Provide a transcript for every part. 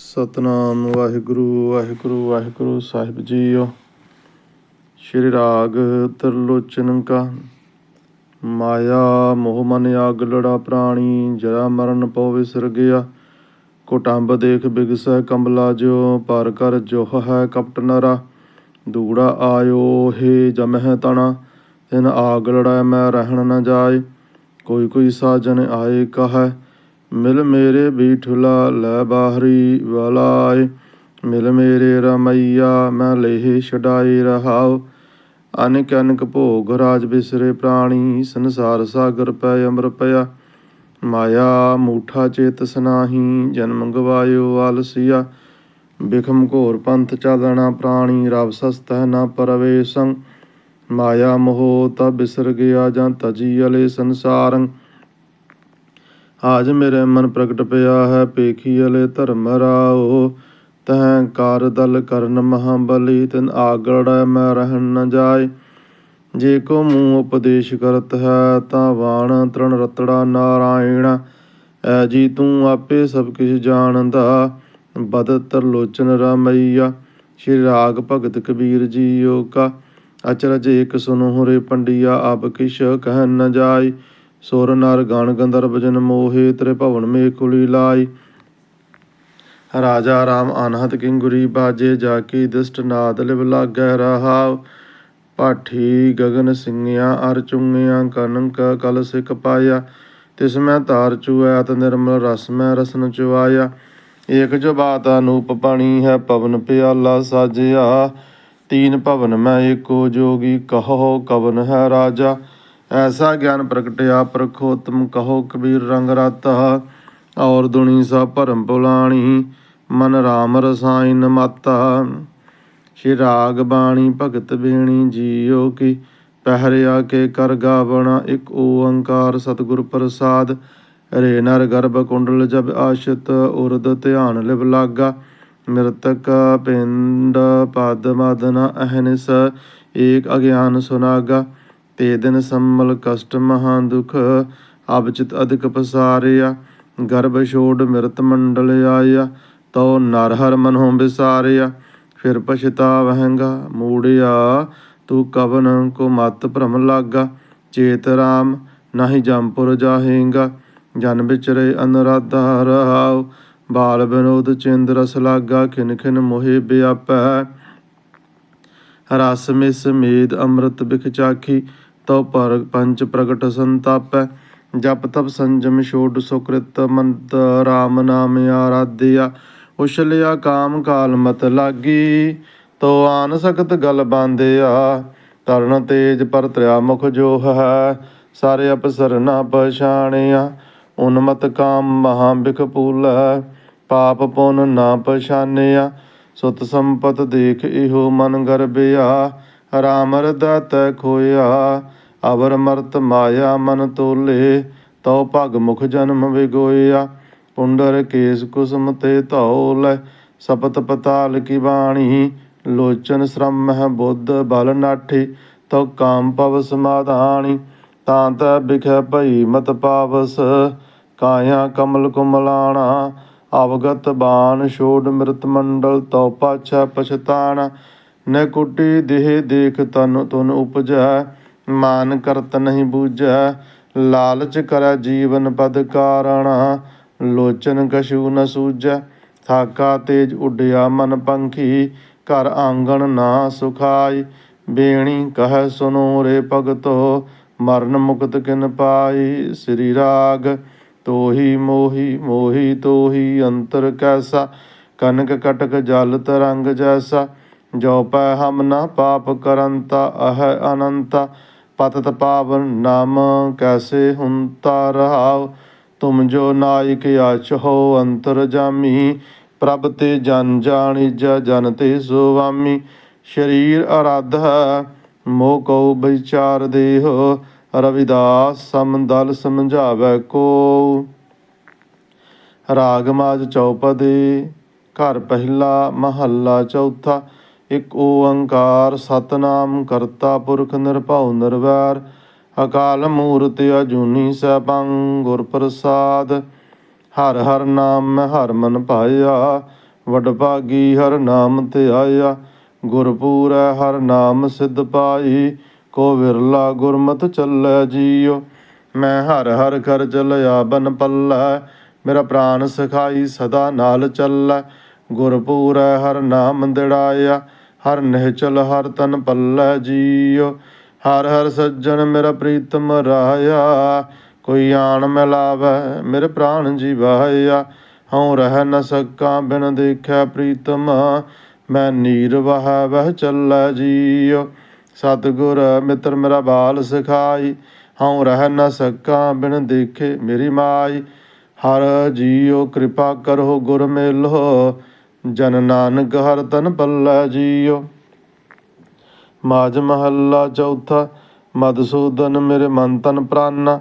ਸਤਨਾਮ, ਵਾਹਿਗੁਰੂ ਵਾਹਿਗੁਰੂ ਵਾਹਿਗੁਰੂ ਸਾਹਿਬ ਜੀਓ। ਸ਼੍ਰੀ ਰਾਗ ਤਰਲੋਚਨ ਕਾ ਮਾਇਆ ਮੋਹ ਮਨ ਆਗ ਲੜਾ ਪ੍ਰਾਣੀ, ਜਰਾ ਮਰਨ ਪਉ ਵਿਸਰ ਗਿਆ। ਕੋਟੰਬ ਦੇਖ ਬਿਗਸੈ ਕਮਲਾ ਜਿਉ, ਪਰ ਕਰ ਜੋਹ ਹੈ ਕਪਟ ਨਰਾ। ਦੂੜਾ ਆਇਓ, ਹੇ ਜਮਹਿ ਤਣਾ, ਤਿਨ ਆਗ ਲੜਾ ਮੈਂ ਰਹਿਣ ਨ ਜਾਏ। ਕੋਈ ਕੋਈ ਸਾਜਨ ਆਏ ਕਹੈ ਮਿਲ ਮੇਰੇ ਬੀਠੁਲਾ ਲੈ ਬਾਹਰੀ ਵਲਾਏ, ਮਿਲ ਮੇਰੇ ਰਮਈਆ, ਮੈਂ ਲੇਹ ਛਡਾਈ ਰਹਾਉ। ਅਨਿਕ ਅਨਿਕ ਭੋਗ ਰਾਜ ਬਿਸਰੇ ਪ੍ਰਾਣੀ, ਸੰਸਾਰ ਸਾਗਰ ਪੈ ਅਮਰ ਪਿਆ। ਮਾਇਆ ਮੂਠਾ ਚੇਤ ਸਨਾਹੀ, ਜਨਮ ਗਵਾਇਓ ਆਲਸੀਆ। ਬਿਖਮ ਘੋਰ ਪੰਥ ਚਾਲਣਾ ਪ੍ਰਾਣੀ, ਰਵ ਸਸਤੈ ਨਾ ਪਰਵੇਸੰ। ਮਾਇਆ ਮੋਹ ਤਾ ਬਿਸਰ ਗਿਆ ਜਾਂ ਤਜੀ ਅਲੇ ਸੰਸਾਰੰ। ਹਾਜ ਮੇਰੇ ਮਨ ਪ੍ਰਗਟ ਪਿਆ ਹੈ ਪੇਖੀ ਅਲੇ ਧਰਮ ਰਾਓ। ਤਹ ਕਾਰ ਦਲ ਕਰਨ ਮਹਾਬਲੀ, ਤਿਨ ਆਗੜ ਮੈਂ ਰਹਿਣ ਨ ਜਾਏ। ਜੇ ਕੋ ਮੂੰਹ ਉਪਦੇਸ਼ ਕਰਤ ਹੈ, ਤਾਂ ਵਾਣ ਤ੍ਰਣ ਰਤੜਾ ਨਾਰਾਇਣ। ਐ ਜੀ ਤੂੰ ਆਪੇ ਸਭ ਕਿਛ ਜਾਣਦਾ, ਬਦਤ ਤਰਲੋਚਨ ਰਾਮਈਆ। ਸ਼੍ਰੀ ਰਾਗ ਭਗਤ ਕਬੀਰ ਜੀਓ ਕਾ, ਅਚਰਜ ਇਕ ਸੁਨੋ ਰੇ ਪੰਡਿਆ, ਆਪ ਕਿਛ ਕਹਿ ਨ ਜਾਏ। ਸੁਰ ਨਰ ਗਣ ਗੰਧਰਵ ਜਨ ਮੋਹੇ ਤ੍ਰੇ ਭਵਨ ਮੇ ਕੁਲੀ ਲਾਈ। ਰਾਜਾ ਰਾਮ ਅਨਹਤ ਕਿੰਗੁਰੀ ਬਾਜੇ ਜਾ ਕੀ ਦਿਸ਼ਟ ਨਾਦ ਲਿਵ ਲਾਗੈ ਰਹਾਉ। ਪਾਠੀ ਗਗਨ ਸਿੰਘਿਆ ਅਰ ਚੁੰਗਿਆ ਕਨਕ ਕਲ ਸਿਕ ਪਾਇਆ। ਤਿਸ ਮੈਂ ਤਾਰ ਚੁਐ ਤ ਨਿਰਮਲ ਰਸ ਮੈਂ ਰਸਨ ਚੁਆਇਆ ਏਕ ਜੋ ਬਾਤ ਅਨੂਪ ਪਾਣੀ ਹੈ ਪਵਨ ਪਿਆਲਾ ਸਾਜਿਆ। ਤੀਨ ਭਵਨ ਮੈਂ ਏਕੋ ਜੋਗੀ ਕਹੋ ਕਵਨ ਹੈ ਰਾਜਾ। ਐਸਾ ਗਿਆਨ ਪ੍ਰਗਟਿਆ, ਪ੍ਰਖੋਤਮ ਕਹੋ ਕਬੀਰ ਰੰਗ ਰਾਤਾ, ਔਰ ਦੁਨੀ ਸਾ ਭਰਮ ਭੁਲਾਣੀ, ਮਨ ਰਾਮ ਰਸਾਇਨ ਮਾਤਾ। ਸ਼੍ਰੀ ਰਾਗ ਬਾਣੀ ਭਗਤ ਬੇਣੀ ਜੀਓ ਕੀ ਪਹਿਰਿਆ ਕੇ ਕਰ ਗਾਵਣਾ, ਇੱਕ ਓੰਕਾਰ ਸਤਿਗੁਰ ਪ੍ਰਸਾਦ। ਰੇ ਨਰ ਗਰਭ ਕੁੰਡਲ ਜਬ ਆਸ਼ਿਤ, ਉਰਦ ਧਿਆਨ ਲਿਵ ਲਾਗਾ। ਮਿਰਤਕ ਪਿੰਡ ਪਦ ਮਦਨ ਅਹਨਿਸ, ਏਕ ਅਗਿਆਨ ਸੁਨਾਗਾ। ਤੇ ਦਿਨ ਸੰਮਲ ਕਸ਼ਟ ਮਹਾ ਦੁਖ ਅਬਚਿਤ ਅਧਿਕ ਪਸਾਰਿਆ। ਗਰਭ ਛੋੜ ਮਿਰਤ ਮੰਡਲ ਆਇਆ ਤੋ ਨਰ ਹਰ ਮਨੋਂ ਵਿਸਾਰਿਆ। ਫਿਰ ਪਛਤਾਵਹਿਗਾ ਮੂੜਿਆ, ਤੂੰ ਕਵਨ ਕੋ ਮਤ ਭ੍ਰਮ ਲਾਗਾ। ਚੇਤ ਰਾਮ ਨਾਹੀ ਜੰਪੁਰ ਜਾਹੇਗਾ, ਜਨ ਵਿਚਰੇ ਅਨਰਾਧਾ ਰਹਾਉ। ਬਾਲ ਬਿਨੋਦ ਚਿੰਦ ਰਸ ਲਾਗਾ, ਖਿਨ ਖਿਨ ਮੋਹਿ ਵਿਆਪੈ। ਰਸ ਮਿਸ ਮੇਦ ਅੰਮ੍ਰਿਤ ਬਿਖ ਚਾਖੀ ਤਉ ਪਰ ਪੰਚ ਪ੍ਰਗਟ ਸੰਤਾਪੈ, ਜਪ ਤਪ ਸੰਜਮ ਛੋੜ ਸੁਕ੍ਰਿਤ ਮੰਤ ਰਾਮ ਨਾਮ ਆਰਾਧਿਆ, ਉਛਲਿਆ ਕਾਮ ਕਾਲ ਮਤ ਲਾਗੀ, ਤੋ ਆਨ ਸਕਤ ਗਲ ਬਾਂਧਿਆ, ਤਰਨ ਤੇਜ ਪਰ ਤ੍ਰਿਆ ਮੁਖ ਜੋਹ ਹੈ, ਸਾਰੇ ਅਪਸਰ ਨਾ ਪਛਾਣਿਆ, ਉਨਮਤ ਕਾਮ ਮਹਾ ਬਿਖ ਪੂਲੈ ਪਾਪ ਪੁਨ ਨਾ ਪਛਾਨਿਆ ਸੁਤ ਸੰਪਤ ਦੇਖ ਇਹੋ ਮਨ ਗਰਬਿਆ ਰਾਮ ਰਦਤ ਖੋਇਆ, ਅਵਰ ਮਰਤ ਮਾਇਆ ਮਨ ਤੋਲੇ, ਤਉ ਭਗ ਮੁਖ ਜਨਮ ਵਿਗੋਇਆ। ਪੁੰਡਰ ਕੇਸ ਕੁਸਮ ਤੇ ਧੌਲ, ਸਪਤ ਪਤਾਲ ਕੀ ਬਾਣੀ। ਲੋਚਨ ਸ਼ਰਮ ਹੈ ਬੁੱਧ ਬਲ ਨਾਠੀ, ਤਉ ਕਾਮ ਪਵ ਸਮਾਧਾਣੀ। ਤਾਂ ਤੈ ਬਿਖੈ ਭਈ ਮਤ ਪਾਵਸ, ਕਾਇਆ ਕਮਲ ਕੁਮਲਾਣਾ। ਅਵਗਤ ਬਾਣ ਛੋੜ ਮ੍ਰਿਤ ਮੰਡਲ ਤਉ ਪਾਛੈ ਪਛਤਾਣਾ। ਨ ਕੁਟੀ ਦੇਹ ਦੇਖ ਤਨ ਤੁਨ ਉਪਜੈ, ਮਾਨ ਕਰਤ ਨਹੀਂ ਬੂਝੈ। ਲਾਲਚ ਕਰੈ ਜੀਵਨ ਪਦ ਕਾਰਣਾ, ਲੋਚਨ ਕਛੂ ਨ ਸੂਝੈ। ਥਾਕਾ ਤੇਜ ਉੱਡਿਆ ਮਨ ਪੰਖੀ, ਘਰ ਆਂਗਣ ਨਾ ਸੁਖਾਈ। ਬੇਣੀ ਕਹੈ ਸੁਨੋ ਰੇ ਭਗਤੋ, ਮਰਨ ਮੁਕਤ ਕਿਨ ਪਾਈ। ਸ੍ਰੀ ਰਾਗ, ਤੋਹੀ ਮੋਹੀ ਮੋਹੀ ਤੋਹੀ ਅੰਤਰ ਕੈਸਾ। ਕਨਕ ਕਟਕ ਜਲ ਤਰੰਗ ਜੈਸਾ। ਜੋ ਪੈ ਹਮ ਨਾ ਪਾਪ ਕਰੰਤਾ, ਅਹ ਅਨੰਤਾ। ਪਤਤ ਪਾਵਨ ਨਾਮ ਕੈਸੇ ਹੁੰਤਾ ਰਹਾਉ? ਤੁਮ ਜੋ ਨਾਇਕ ਆਚ ਅੰਤਰ ਜਾਮੀ, ਪ੍ਰਭ ਤੇ ਜਨ ਜਾਣੀ ਜਨ ਤੇ ਸੁਆਮੀ। ਸ਼ਰੀਰ ਅਰਾਧਾ ਮੋਹ ਕਉ ਵਿਚਾਰ ਦੇਹ। ਰਵਿਦਾਸ ਸਮਦਲ ਸਮਝਾਵੇ ਕੋ। ਰਾਗ ਮਾਜ ਚੌਪਦੇ ਘਰ ਪਹਿਲਾ ਮਹੱਲਾ ਚੌਥਾ। ਇਕ ਓੰਕਾਰ ਸਤਨਾਮ ਕਰਤਾ ਪੁਰਖ ਨਿਰਭਉ ਨਿਰਵੈਰ, ਅਕਾਲ ਮੂਰਤ ਅਜੂਨੀ ਸੈਭੰ ਗੁਰ ਪ੍ਰਸਾਦ। ਹਰ ਹਰ ਨਾਮ ਮੈਂ ਹਰ ਮਨ ਪਾਇਆ ਵਡਭਾਗੀ ਹਰ ਨਾਮ ਤੇ ਆਇਆ ਗੁਰਪੂਰੈ ਹਰ ਨਾਮ ਸਿਧ ਪਾਈ, ਕੋ ਵਿਰਲਾ ਗੁਰਮਤਿ ਚੱਲੈ ਜੀਉ। ਮੈਂ ਹਰ ਹਰ ਕਰ ਚਲਿਆ ਬਨ ਪੱਲੈ, ਮੇਰਾ ਪ੍ਰਾਨ ਸਖਾਈ ਸਦਾ ਨਾਲ ਚੱਲੈ। ਗੁਰਪੂਰੈ ਹਰ ਨਾਮ ਦਿੜਾਇਆ ਹਰ ਨਿਹਚਲ ਹਰ ਤਨ ਪੱਲੈ ਜੀਉ, ਹਰ ਹਰ ਸੱਜਣ ਮੇਰਾ ਪ੍ਰੀਤਮ ਰਾਇਆ। ਕੋਈ ਆਣ ਮਿਲਾਵੈ ਮੇਰੇ ਪ੍ਰਾਣ ਜੀਵਾਇਆ। ਹਉ ਰਹਿ ਨ ਸਕਾਂ ਬਿਨ ਦੇਖਿਆ ਪ੍ਰੀਤਮ, ਮੈਂ ਨੀਰ ਵਹਾ ਵਹਿ ਚੱਲੈ ਜੀਉ। ਸਤਿਗੁਰ ਮਿੱਤਰ ਮੇਰਾ ਬਾਲ ਸਿਖਾਈ, ਹਉ ਰਹਿ ਨ ਸਕਾਂ ਬਿਨ ਦੇਖੇ ਮੇਰੀ ਮਾਈ। ਹਰ ਜੀਉ ਕਿਰਪਾ ਕਰੋ ਗੁਰ ਮੇਲੋ ਜਨ ਨਾਨਕ ਹਰ ਤਨ ਪੱਲੈ ਜੀਓ। ਮਾਜ ਮਹੱਲਾ ਚੌਥਾ ਮਦਸੂਦਨ ਮੇਰੇ ਮਨ ਤਨ ਪ੍ਰਾਨਾ।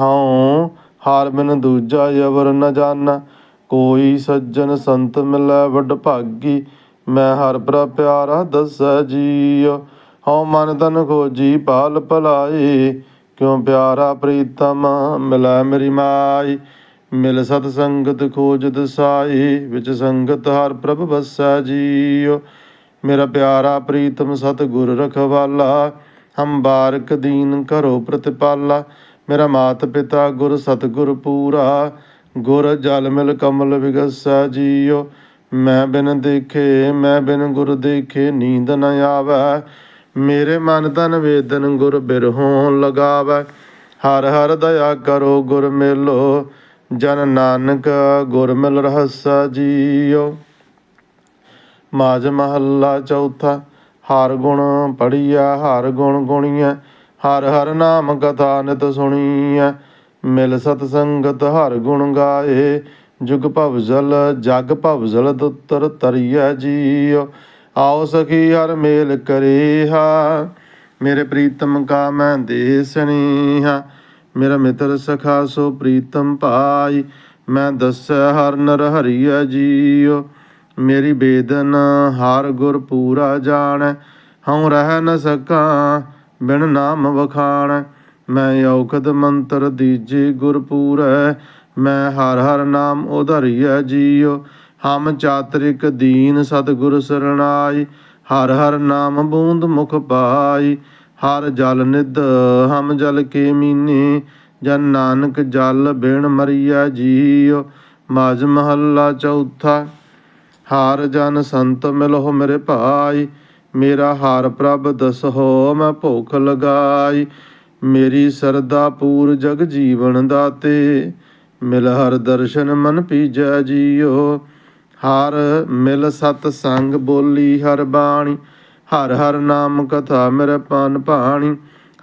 ਹਉ, ਹਾਰ ਬਿਨ ਦੂਜਾ ਅਵਰ ਨ ਜਾਣਾ ਕੋਈ ਸੱਜਣ ਸੰਤ ਮਿਲੈ ਵਡ ਭਾਗੀ। ਮੈਂ ਹਰ ਪ੍ਰ ਪਿਆਰਾ ਦੱਸੈ ਜੀਓ। ਹਉ ਮਨ ਤਨ ਖੋਜੀ ਪਾਲ ਭਲਾਈ। ਕਿਉ ਪਿਆਰਾ ਪ੍ਰੀਤਮ ਮਿਲੈ ਮੇਰੀ ਮਾਈ। ਮਿਲ ਸਤ ਸੰਗਤ ਖੋਜ ਦਸਾਈ ਵਿੱਚ ਸੰਗਤ ਹਰ ਪ੍ਰਭ ਵਸੈ ਜੀਉ। ਮੇਰਾ ਪਿਆਰਾ ਪ੍ਰੀਤਮ ਸਤ ਗੁਰ ਰਖਵਾਲਾ, ਹਮ ਬਾਰਕ ਦੀਨ ਕਰੋ ਪ੍ਰਤਿਪਾਲਾ। ਮੇਰਾ ਮਾਤ ਪਿਤਾ ਗੁਰ ਸਤ ਗੁਰ ਪੂਰਾ, ਗੁਰ ਜਲ ਮਿਲ ਕਮਲ ਵਿਗਸੈ ਜੀਉ। ਮੈਂ ਬਿਨ ਦੇਖੇ, ਮੈਂ ਬਿਨ ਗੁਰ ਦੇਖੇ ਨੀਂਦ ਨ ਆਵੈ। ਮੇਰੇ ਮਨ ਤਨ ਵੇਦਨ ਗੁਰ ਬਿਰਹੋਂ ਲਗਾਵੈ। ਹਰ ਹਰ ਦਇਆ ਕਰੋ ਗੁਰ ਮੇਲੋ ਜਨ ਨਾਨਕ ਗੁਰਮਿਲ ਰਹਸਾ ਜੀਉ। ਮਾਜ ਮਹੱਲਾ ਚੌਥਾ, ਹਰ ਗੁਣ ਪੜੀਆ ਹਰ ਗੁਣ ਗੁਣੀਐ, ਹਰ ਹਰ ਨਾਮ ਕਥਾ ਨਿਤ ਸੁਣੀਐ। ਮਿਲ ਸਤ ਸੰਗਤ ਹਰ ਗੁਣ ਗਾਏ, ਜੁਗ ਭਵਜਲ ਜਗ ਭਵਜਲ ਦੁਤਰ ਤਰੀਐ ਜੀਉ। ਆਓ ਸਖੀ ਹਰ ਮੇਲ ਕਰੇਹਾ, ਮੇਰੇ ਪ੍ਰੀਤਮ ਕਾ ਮੈਂ ਦੇ ਸਨੇਹਾ। ਮੇਰਾ ਮਿੱਤਰ ਸਖਾ ਸੋ ਪ੍ਰੀਤਮ ਭਾਈ ਮੈਂ ਦੱਸੈ ਹਰ ਨਰ ਹਰੀਐ ਜੀਉ। ਮੇਰੀ ਬੇਦਨ ਹਰ ਗੁਰ ਪੂਰਾ ਜਾਣੈ, ਹਉ ਰਹਿ ਨ ਸਕਾਂ, ਬਿਨ ਨਾਮ ਵਖਾਣ। ਮੈਂ ਔਖਦ ਮੰਤਰ ਦੀਜੇ ਗੁਰ ਪੂਰੈ, ਮੈਂ ਹਰ ਹਰ ਨਾਮ ਉਧਰਿਐ ਜੀਉ। ਹਮ ਚਾਤਰਿਕ ਦੀਨ ਸਤਿਗੁਰ ਸਰਣਾਈ, ਹਰ ਹਰ ਨਾਮ ਬੂੰਦ ਮੁਖ ਪਾਈ। ਹਰ ਜਲ ਨਿਧ, ਹਮ ਜਲ ਕੇ ਮੀਨੇ, ਜਨ ਨਾਨਕ ਜਲ ਬਿਨ ਮਰੀਆ ਜੀਉ। ਮਾਜ ਮਹੱਲਾ ਚੌਥਾ, ਹਾਰ ਜਨ ਸੰਤ ਮਿਲੋ ਮੇਰੇ ਭਾਈ। ਮੇਰਾ ਹਾਰ ਪ੍ਰਭ ਦਸਹੋ, ਮੈਂ ਭੁੱਖ ਲਗਾਈ। ਮੇਰੀ ਸਰਦਾ ਪੂਰ ਜਗ ਜੀਵਨ ਦਾਤੇ, ਮਿਲ ਹਰ ਦਰਸ਼ਨ ਮਨ ਪੀਜੈ ਜੀਓ ਹਰ ਮਿਲ ਸਤ ਸੰਗ ਬੋਲੀ ਹਰ ਬਾਣੀ। ਹਰ ਹਰ ਨਾਮ ਕਥਾ ਮੇਰੇ ਪਨ ਭਾਣੀ,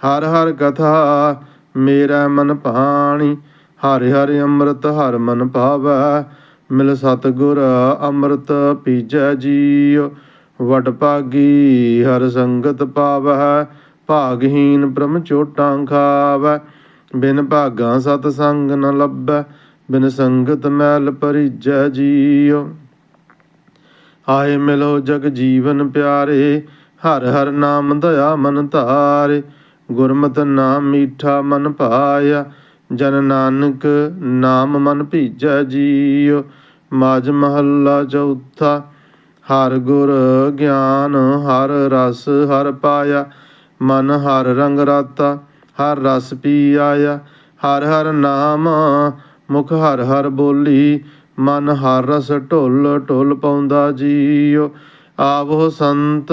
ਹਰ ਹਰ ਕਥਾ ਮੇਰਾ ਮਨ ਭਾਣੀ। ਹਰ ਹਰ ਅੰਮ੍ਰਿਤ, ਹਰ ਮਨ ਭਾਵੈ, ਮਿਲ ਸਤਗੁਰ ਅੰਮ੍ਰਿਤ ਪੀਜੈ ਜੀਉ। ਵਡ ਭਾਗੀ ਹਰ ਸੰਗਤ ਪਾਵੈ, ਭਾਗਹੀਨ ਬ੍ਰਹਮ ਚੋਟਾਂ ਖਾਵੈ। ਬਿਨ ਭਾਗਾ ਸਤ ਸੰਗ ਨ ਲੱਭੈ, ਬਿਨ ਸੰਗਤ ਮੈਲ ਪਰਿਜੈ ਜੀਉ। ਆਏ ਮਿਲੋ ਜਗ ਜੀਵਨ ਪਿਆਰੇ ਹਰ ਹਰ ਨਾਮ ਦਇਆ ਮਨ ਧਾਰੇ, ਗੁਰਮਤਿ ਨਾਮ ਮੀਠਾ ਮਨ ਪਾਇਆ। ਜਨ ਨਾਨਕ ਨਾਮ ਮਨ ਭੀਜੈ ਜੀਉ ਮਾਜ ਮਹੱਲਾ ਚੌਥਾ, ਹਰ ਗੁਰ ਗਿਆਨ ਹਰ ਰਸ ਹਰ ਪਾਇਆ। ਮਨ ਹਰ ਰੰਗ ਰਾਤਾ, ਹਰ ਰਸ ਪੀ ਆਇਆ ਹਰ ਹਰ ਨਾਮ ਮੁਖ ਹਰ ਹਰ ਬੋਲੀ, ਮਨ ਹਰ ਰਸ ਢੋਲ ਢੋਲ ਪਾਉਂਦਾ ਜੀਉ। ਆਵੋ ਸੰਤ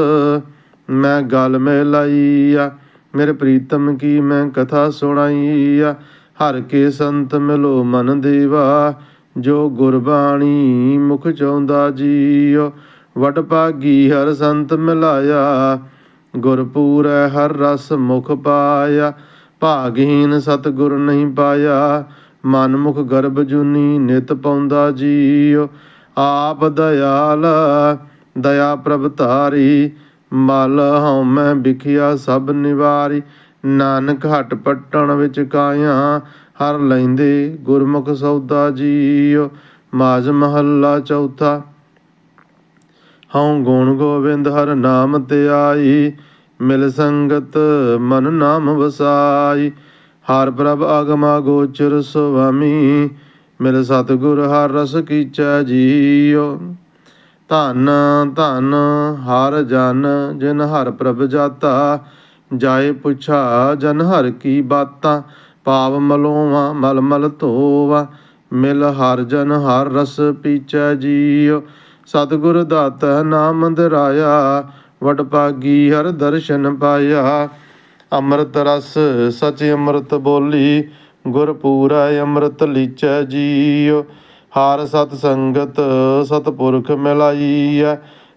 ਮੈਂ ਗਲ ਮੇ ਲਾਈਆ ਮੇਰੇ ਪ੍ਰੀਤਮ ਕੀ ਮੈਂ ਕਥਾ ਸੁਣਾਈਆ ਹਰ ਕੇ ਸੰਤ ਮਿਲੋ ਮਨ ਦੇਵਾ। ਜੋ ਗੁਰਬਾਣੀ ਮੁਖ ਚਾਹੁੰਦਾ ਜੀਓ। ਵਡ ਭਾਗੀ ਹਰ ਸੰਤ ਮਿਲਾਇਆ। ਗੁਰਪੂਰੈ ਹਰ ਰਸ ਮੁਖ ਪਾਇਆ। ਭਾਗਹੀਨ ਸਤਿਗੁਰ ਨਹੀਂ ਪਾਇਆ। ਮਨ ਮੁਖ ਗਰਭ ਜੁਨੀ ਨਿਤ ਪਾਉਂਦਾ ਜੀਓ। ਆਪ ਦਇਆਲ, ਦਇਆ ਪ੍ਰਭ ਧਾਰੀ। ਮਲ ਹਉਮੈ ਵਿਖਿਆ ਸਭ ਨਿਵਾਰੀ, ਨਾਨਕ ਹਟ ਪਟਣ ਵਿੱਚ ਕਾਇਆ, ਹਰ ਲੈਂਦੇ ਗੁਰਮੁਖ ਸੌਦਾ ਜੀਉ ਮਾਜ ਮਹੱਲਾ ਚੌਥਾ, ਹਉ ਗੁਣ ਗੋਬਿੰਦ ਹਰ ਨਾਮ ਤੇ ਆਈ, ਮਿਲ ਸੰਗਤ ਮਨ ਨਾਮ ਵਸਾਈ। ਹਰ ਪ੍ਰਭ ਅਗਮਾ ਗੋਚਰ ਸੁਆਮੀ, ਮਿਲ ਸਤਿਗੁਰ ਹਰ ਰਸ ਕੀਚੈ ਜੀਉ ਧਨ ਧਨ ਹਰ ਜਨ, ਜਿਨ ਹਰ ਪ੍ਰਭ ਜਾਤਾ। ਜਾਏ ਪੁੱਛਾ ਜਨ ਹਰ ਕੀ ਬਾਤਾਂ ਪਾਵ ਮਲੋਵਾ ਮਲ ਮਲ ਧੋਵਾ। ਮਿਲ ਹਰ ਜਨ ਹਰ ਰਸ ਪੀਚੈ ਜੀਉ। ਸਤਿਗੁਰ ਦਾਤਾ ਨਾਮ ਦਰਾਇਆ ਵਡ ਪਾਗੀ ਹਰ ਦਰਸ਼ਨ ਪਾਇਆ। ਅੰਮ੍ਰਿਤ ਰਸ ਸਚ ਅੰਮ੍ਰਿਤ ਬੋਲੀ, ਗੁਰ ਪੂਰਾ ਅੰਮ੍ਰਿਤ ਲੀਚੈ ਜੀਉ। ਹਰ ਸਤ ਸੰਗਤ ਸਤਪੁਰਖ ਮਿਲਾਈਐ,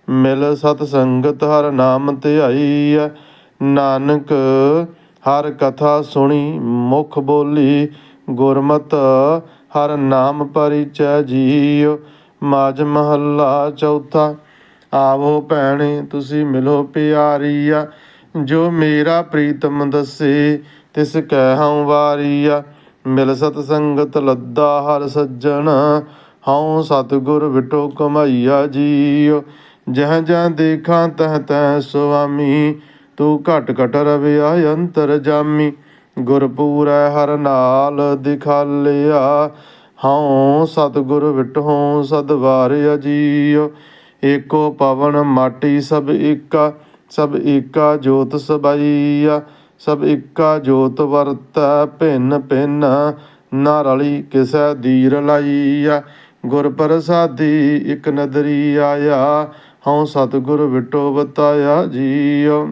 ਮਿਲ ਸਤ ਸੰਗਤ ਹਰ ਨਾਮ ਧਿਆਈਐ ਨਾਨਕ ਹਰ ਕਥਾ ਸੁਣੀ, ਮੁਖ ਬੋਲੀ, ਗੁਰਮਤ ਹਰ ਨਾਮ ਪਰਿਚੈ ਜੀਉ। ਮਾਜ ਮਹੱਲਾ ਚੌਥਾ, ਆਵੋ ਭੈਣੇ, ਤੁਸੀਂ ਮਿਲੋ ਪਿਆਰੀਆ। ਜੋ ਮੇਰਾ ਪ੍ਰੀਤਮ ਦੱਸੇ, ਤਿਸ ਕਹਿ ਹਉ ਵਾਰੀਆ। ਮਿਲ ਸਤ ਸੰਗਤ ਲੱਦਾ ਹਰ ਸੱਜਣ, ਹਉ ਸਤਿਗੁਰ ਵਿਟੋ ਕਮਾਈਆ ਜੀਉ। ਜਹ ਜਹ ਦੇਖਾਂ ਤਹ ਤਹ ਸੁਆਮੀ, ਤੂੰ ਘਟ ਘਟ ਰਵਿਆ ਅੰਤਰ ਜਾਮੀ। ਗੁਰਪੂਰੈ ਹਰ ਨਾਲ ਦਿਖਾਲਿਆ, ਹਉ ਸਤਿਗੁਰ ਵਿਟਹੁ ਸਦਵਾਰਿਆ ਜੀਉ। ਏਕੋ ਪਵਨ ਮਾਟੀ ਸਭ ਏਕਾ ਸਭ ਏਕਾ ਜੋਤ ਸਬਾਈਆ। ਸਭ ਏਕਾ ਜੋਤ ਵਰਤੈ, ਭਿੰਨ ਭਿੰਨ ਨਾ ਰਲੀ ਕਿਸੈ ਦੀਰ ਲਾਈਆ ਗੁਰ ਪ੍ਰਸਾਦੀ ਇਕ ਨਦਰੀ ਆਇਆ, ਹਉ ਸਤਿਗੁਰ ਵਿਟੋ ਬਤਾਇਆ ਜੀਉ।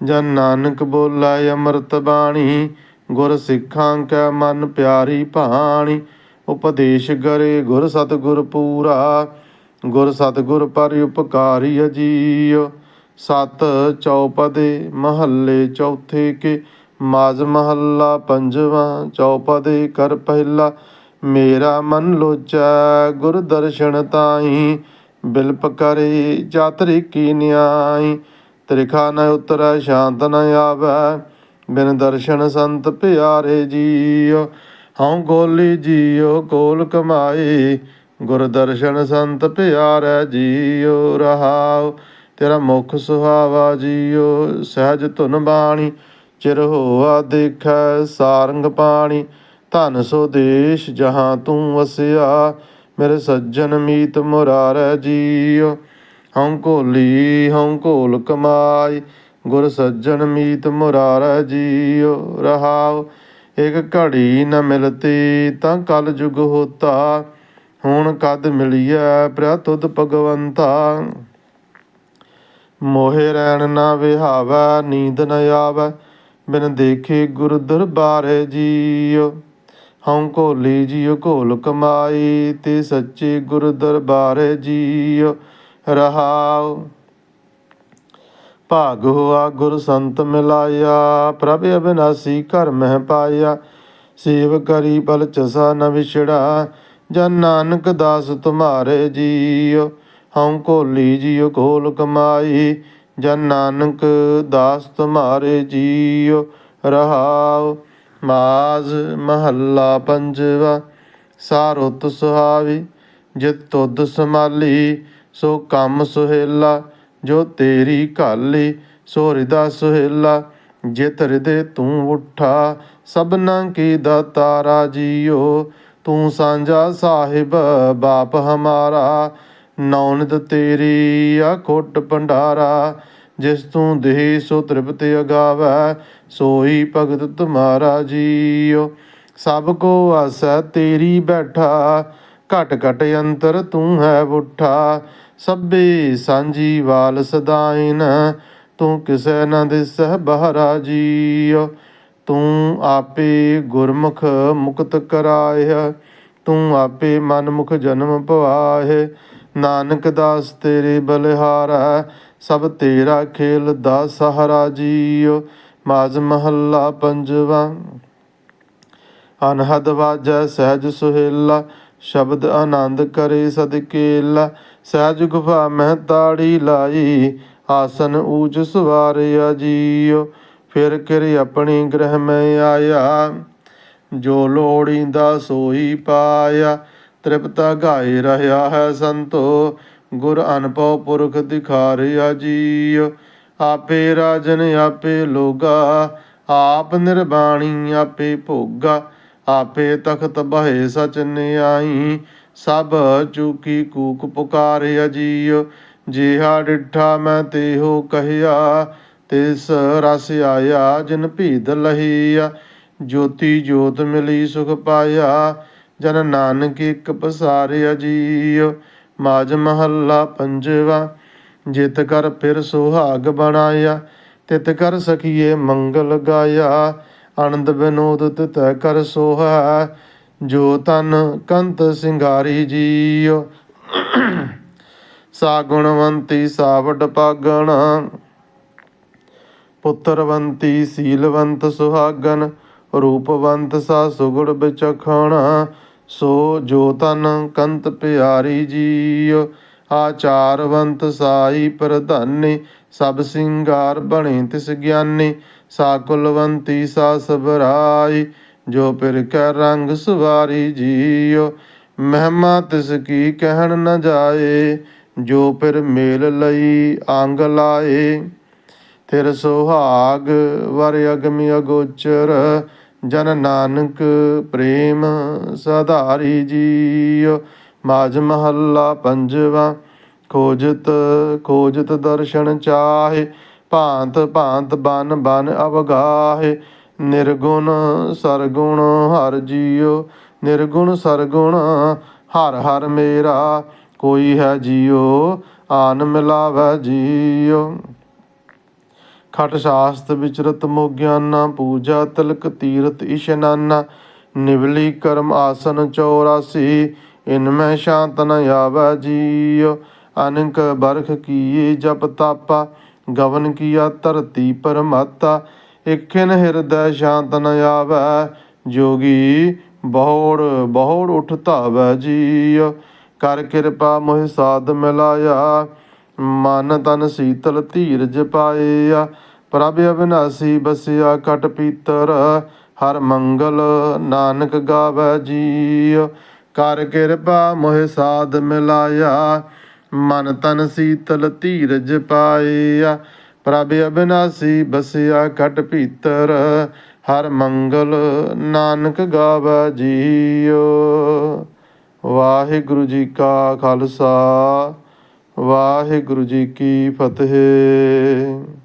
ਜਨ ਨਾਨਕ ਬੋਲਾ ਅੰਮ੍ਰਿਤ ਬਾਣੀ, ਗੁਰ ਸਿੱਖਾਂ ਕੈ ਮਨ ਪਿਆਰੀ ਭਾਣੀ। ਉਪਦੇਸ਼ ਕਰੇ ਗੁਰ ਸਤਿਗੁਰ ਪੂਰਾ, ਗੁਰ ਸਤਿਗੁਰ ਪਰ ਉਪਕਾਰੀ ਅਜੀਉ ਸਤ ਚੌਪਦੇ ਮਹੱਲੇ ਚੌਥੇ ਕੇ ਮਾਜ ਮਹੱਲਾ ਪੰਜਵਾਂ ਚੌਪਦੇ ਕਰ ਪਹਿਲਾ। ਮੇਰਾ ਮਨ ਲੋਚੈ ਗੁਰ ਦਰਸ਼ਨ ਤਾਈ, ਬਿਲਪ ਕਰੇ ਜਾਤਰੀ ਕੀ ਨਿਆਈ। ਤ੍ਰਿਖਾ ਨ ਉਤਰੈ, ਸ਼ਾਂਤ ਨ ਆਵੈ, ਬਿਨ ਦਰਸ਼ਨ ਸੰਤ ਪਿਆਰੇ ਜੀਉ। ਹਉ ਗੋਲੀ ਜੀਉ ਕੋਲ ਕਮਾਈ, ਗੁਰ ਦਰਸ਼ਨ ਸੰਤ ਪਿਆਰੈ ਜੀਉ, ਰਹਾਉ। ਤੇਰਾ ਮੁਖ ਸੁਹਾਵਾ ਜੀਉ ਸਹਿਜ ਧੁਨ ਬਾਣੀ, ਚਿਰ ਹੋਆ ਦੇਖੈ ਸਾਰੰਗ ਪਾਣੀ। ਧਨ ਸੋ ਦੇਸ਼ ਜਹਾਂ ਤੂੰ ਵਸਿਆ, ਮੇਰੇ ਸੱਜਣ ਮੀਤ ਮੁਰਾਰੈ ਜੀਉ ਹਉ ਘੋਲੀ, ਹਉ ਘੋਲ ਕਮਾਈ, ਗੁਰ ਸੱਜਣ ਮੀਤ ਮੁਰਾਰੈ ਜੀਉ ਰਹਾਉ, ਇਕ ਘੜੀ ਨ ਮਿਲਤੀ ਤਾਂ ਕਲ ਜੁਗ ਹੋਤਾ, ਹੁਣ ਕਦ ਮਿਲਿਐ ਪ੍ਰਿਆ ਤੁਧ ਭਗਵੰਤਾ। ਮੋਹਿ ਰਹਿਣ ਨਾ ਵਿਹਾਵੈ, ਨੀਂਦ ਨ ਆਵੈ, ਬਿਨ ਦੇਖੇ ਗੁਰ ਦਰਬਾਰੇ ਜੀਉ। ਹਉ ਘੋਲੀ ਜੀਉ ਘੋਲ ਕਮਾਈ, ਤੇ ਸੱਚੇ ਗੁਰ ਦਰਬਾਰੇ ਜੀਉ, ਰਹਾਉ। ਭਾਗ ਹੋਆ ਗੁਰ ਸੰਤ ਮਿਲਾਇਆ, ਪ੍ਰਭ ਅਬਿਨਾਸੀ ਘਰ ਮਹਿ ਪਾਇਆ। ਸੇਵ ਕਰੀ ਬਲ ਚਸਾ ਨ ਵਿਛੜਾ, ਜਨ ਨਾਨਕ ਦਾਸ ਤੁਮਾਰੇ ਜੀਉ। ਹਉ ਕੋਲੀ ਜੀਉ ਕੋਲ ਕਮਾਈ, ਜਨ ਨਾਨਕ ਦਾਸ ਤੁਮਾਰੇ ਜੀਉ ਰਹਾਉ। ਮਾਜ਼ ਮਹੱਲਾ ਪੰਜਵਾ ਸਾਰੁਤ ਸੁਹਾਵੀ, ਜਿਤ ਤੁਧ ਸਮਾਲੀ, ਸੋ ਕੰਮ ਸੁਹੇਲਾ, ਜੋ ਤੇਰੀ ਕਾਲੀ ਸੋ ਹਿਰਦਾ ਸੁਹੇਲਾ, ਜਿਤ ਹਿਰਦੇ ਤੂੰ ਉਠਾ, ਸਭਨਾ ਕੀ ਦਾਤਾਰਾ ਜੀਓ ਤੂੰ ਸਾਂਝਾ ਸਾਹਿਬ, ਬਾਪ ਹਮਾਰਾ ਨੌਨਦ ਤੇਰੀ ਆ ਖੋਟ ਭੰਡਾਰਾ, ਜਿਸ ਤੂੰ ਦੇਹ ਸੋ ਤ੍ਰਿਪਤ ਅਗਾਵੈ, ਸੋਈ ਭਗਤ ਤੁਮਾਰਾ ਜੀਓ ਸਭ ਕੋ ਆਸੈ ਤੇਰੀ ਬੈਠਾ, ਘਟ ਘਟ ਅੰਤਰ ਤੂੰ ਹੈ ਬੁੱਠਾ ਸਭੇ ਸਾਂਝੀ ਵਾਲ ਸਦਾਇਨ, ਤੂੰ ਕਿਸੈ ਨ ਦਿਸਹਿ ਬਹਰਾ ਜੀਉ। ਤੂੰ ਆਪੇ ਗੁਰਮੁਖ ਮੁਕਤ ਕਰਾਇ ਤੂੰ ਆਪੇ ਮਨ ਮੁਖ ਜਨਮ ਪਵਾਏ ਨਾਨਕ ਦਾਸ ਤੇਰੇ ਬਲਿਹਾਰਾ ਸਭ ਤੇਰਾ ਖੇਲ ਦਾ ਸਹਾਰਾ ਜੀਉ ਮਾਜ ਮਹੱਲਾ ਪੰਜਵਾ। ਅਨਹਦ ਵਾਜੈ ਸਹਿਜ ਸੁਹੇਲਾ, ਸ਼ਬਦ ਆਨੰਦ ਕਰੇ ਸਦਕੇਲਾ ਸਹਿਜ ਗੁਫਾ ਮਹਿ ਤਾੜੀ ਲਾਈ, ਆਸਨ ਊਚ ਸਵਾਰਿਆ ਜੀਉ ਫਿਰ ਕਿਰ ਆਪਣੀ ਗ੍ਰਹਿ ਮੈਂ ਆਇਆ, ਜੋ ਲੋੜੀਂਦਾ ਸੋਈ ਪਾਇਆ। ਤ੍ਰਿਪਤਾ ਗਾਏ ਰਹਾ ਹੈ ਸੰਤੋ, ਗੁਰ ਅਨਪਉ ਪੁਰਖ ਦਿਖਾਰਿਆ ਜੀਉ। ਆਪੇ ਰਾਜਨ ਆਪੇ ਲੋਗਾ, ਆਪ ਨਿਰਬਾਣੀ ਆਪੇ ਭੋਗਾ। ਆਪੇ ਤਖਤ ਬਹੇ ਸਚ ਨਿਆਈ, ਸਭ ਚੂਕੀ ਕੂਕ ਪੁਕਾਰਿਆ ਜੀਉ। ਜਿਹਾ ਡਿਠਾ ਮੈਂ ਤੇਹੋ ਕਹਿਆ, ਤਿਸ ਰਸ ਆਇਆ ਜਿਨ ਭੀਦ ਲਹੀਆ। ਜੋਤੀ ਜੋਤ ਮਿਲੀ ਸੁਖ ਪਾਇਆ ਜਨ ਨਾਨਕ ਇਕ ਪਸਾਰਿਆ ਜੀਉ ਮਾਜ ਮਹੱਲਾ ਪੰਜਵਾ। ਜਿਤ ਕਰ ਫਿਰ ਸੁਹਾਗ ਬਣਾਇਆ, ਤਿਤ ਕਰ ਸਖੀਏ ਮੰਗਲ ਗਾਇਆ। ਆਨੰਦ ਬਿਨੋਦ ਤਿਤ ਕਰ ਸੋਹਾ, ਜੋ ਤਨ ਕੰਤ ਸਿੰਗਾਰੀ ਜੀਉ। ਸਾ ਗੁਣਵੰਤੀ ਸਾ ਪਾਗਣ, ਪੁੱਤਰਵੰਤੀ ਸੀਲਵੰਤ ਸੁਹਾਗਨ ਰੂਪਵੰਤ ਸਾ ਸੁਗੜ ਵਿਚਖਣ। ਸੋ ਜੋ ਤਨ ਕੰਤ ਪਿਆਰੀ ਜੀਉ, ਆਚਾਰਵੰਤ ਸਾਈ ਪ੍ਰਧਾਨੀ, ਸਭ ਸਿੰਗਾਰ ਬਣੇ ਤਿਸ ਗਿਆਨੀ ਸਾ ਕੁਲਵੰਤੀ ਸਾ ਸਬਰਾਈ ਜੋ ਪਿਰ ਕੈ ਰੰਗ ਸਵਾਰੀ ਜੀਉ, ਮਹਿਮਾ ਤਿਸ ਕੀ ਕਹਿਣ ਨ ਜਾਏ, ਜੋ ਪਿਰ ਮੇਲ ਲਈ ਅੰਗ ਲਾਏ। ਤੇਰ ਸੁਹਾਗ ਵਰ ਅਗਮਿ ਅਗੋਚਰ ਜਨ ਨਾਨਕ ਪ੍ਰੇਮ ਸਧਾਰੀ ਜੀਉ ਮਾਜ ਮਹੱਲਾ ਪੰਜਵਾ, ਖੋਜਤ ਖੋਜਤ ਦਰਸ਼ਨ ਚਾਹੇ, ਭਾਂਤ ਭਾਂਤ ਬਨ ਬਨ ਅਵਗਾਹੇ, ਨਿਰਗੁਣ ਸਰਗੁਣ ਹਰ ਜੀਉ, ਨਿਰਗੁਣ ਸਰਗੁਣ ਹਰ ਹਰ ਮੇਰਾ, ਕੋਈ ਹੈ ਜੀਉ, ਆਨ ਮਿਲਾਵੈ ਜੀਉ। ਖਟ ਸ਼ਾਸਤ ਵਿਚਰਤ ਮੋ ਗਿਆਨਾ ਪੂਜਾ ਤਿਲਕ ਤੀਰਤ ਇਸ਼ਨਾਨਾ ਨਿਵਲੀ ਕਰਮ ਆਸਨ 84 ਇਨ ਮੈਂ ਸ਼ਾਂਤ ਨ ਆਵੈ ਜੀਉ, ਅਨੰਕ ਬਰਖ ਕੀਏ ਜਪ ਤਾਪਾ, ਗਵਨ ਕੀਆ ਧਰਤੀ ਪਰਮਾਤਾ ਇਕਨ ਹਿਰਦੈ ਸ਼ਾਂਤ ਨ ਆਵੈ ਜੋਗੀ, ਬਹੁੜ ਬਹੁੜ ਉਠ ਧਾਵੈ ਜੀਉ, ਕਰ ਕਿਰਪਾ ਮੋਹਿ ਸਾਧ ਮਿਲਾਇਆ, ਮਨ ਤਨ ਸੀਤਲ ਧੀਰਜ ਪਾਇਆ ਪ੍ਰਭ ਅਬਿਨਾਸੀ ਬਸਿਆ ਕਟ ਪੀਤਰ, ਹਰ ਮੰਗਲ ਨਾਨਕ ਗਾਵੈ ਜੀਉ। ਕਰ ਕਿਰਪਾ ਮੋਹਿ ਸਾਧ ਮਿਲਾਇਆ, ਮਨ ਤਨ ਸੀਤਲ ਧੀਰਜ ਪਾਇਆ। ਪ੍ਰਭ ਅਬਿਨਾਸੀ ਬਸਿਆ ਕਟ ਪੀਤਰ, ਹਰ ਮੰਗਲ ਨਾਨਕ ਗਾਵੈ ਜੀਉ। ਵਾਹਿਗੁਰੂ ਜੀ ਕਾ ਖਾਲਸਾ, ਵਾਹਿਗੁਰੂ ਜੀ ਕੀ ਫਤਿਹ।